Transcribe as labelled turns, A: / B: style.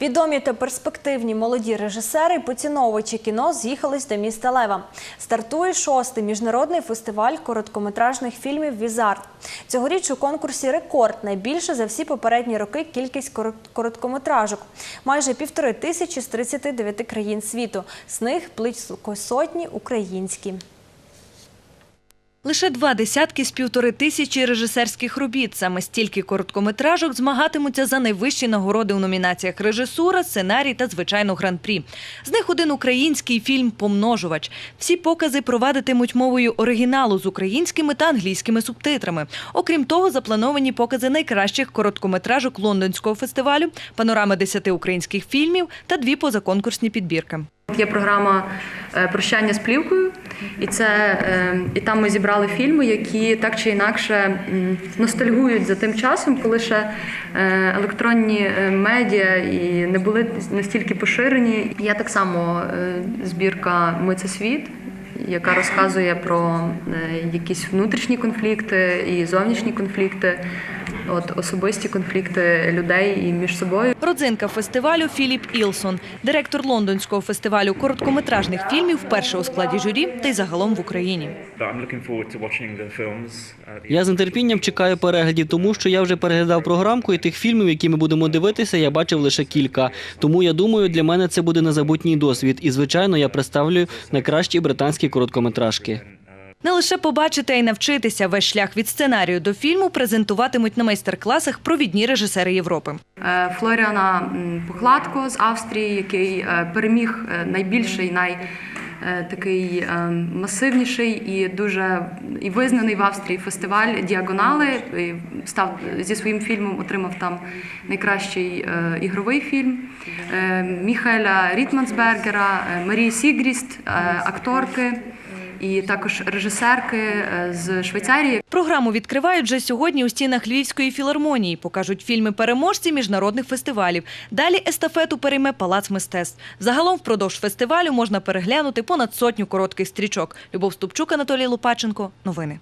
A: Відомі та перспективні молоді режисери і поціновувачі кіно з'їхались до міста Лева. Стартує шостий міжнародний фестиваль короткометражних фільмів Візарт. Цьогоріч у конкурсі рекорд найбільше за всі попередні роки кількість короткометражок. Майже півтори тисячі з 39 країн світу. З них близько сотні українські.
B: Лише два десятки з півтори тисячі режисерських робіт. Саме стільки короткометражок змагатимуться за найвищі нагороди у номінаціях режисура, сценарій та звичайно гран-прі. З них один український фільм Помножувач. Всі покази провадитимуть мовою оригіналу з українськими та англійськими субтитрами. Окрім того, заплановані покази найкращих короткометражок лондонського фестивалю, панорами десяти українських фільмів та дві позаконкурсні підбірки.
C: Є програма е, прощання з плівкою, і це е, і там ми зібрали фільми, які так чи інакше ностальгують за тим часом, коли ще е, електронні е, медіа і не були настільки поширені. Є так само е, збірка Ми це світ. Яка розказує про якісь внутрішні конфлікти і зовнішні конфлікти, от особисті конфлікти людей і між собою.
B: Родзинка фестивалю Філіп Ілсон, директор лондонського фестивалю короткометражних фільмів, вперше у складі журі та й загалом в Україні.
D: Uh,
E: Я з нетерпінням чекаю переглядів, тому що я вже переглядав програмку і тих фільмів, які ми будемо дивитися, я бачив лише кілька. Тому я думаю, для мене це буде незабутній досвід. І звичайно, я представлю найкращі британські короткометражки.
B: Не лише побачити, а й навчитися весь шлях від сценарію до фільму презентуватимуть на майстер-класах провідні режисери Європи.
C: Е, Флоріана Похладко з Австрії, який е, переміг е, найбільший, най такий масивніший і дуже і визнаний в Австрії фестиваль Діагонали. Став зі своїм фільмом, отримав там найкращий ігровий фільм. Міхаеля Рітмансбергера, Марії Сігріст, акторки. І також режисерки е, з Швейцарії,
B: Програму відкривають вже сьогодні у стінах Львівської філармонії. Покажуть фільми переможці міжнародних фестивалів. Далі естафету перейме Палац мистецтв. Загалом впродовж фестивалю можна переглянути понад сотню коротких стрічок. Любов Ступчук, Анатолій Лупаченко, Новини.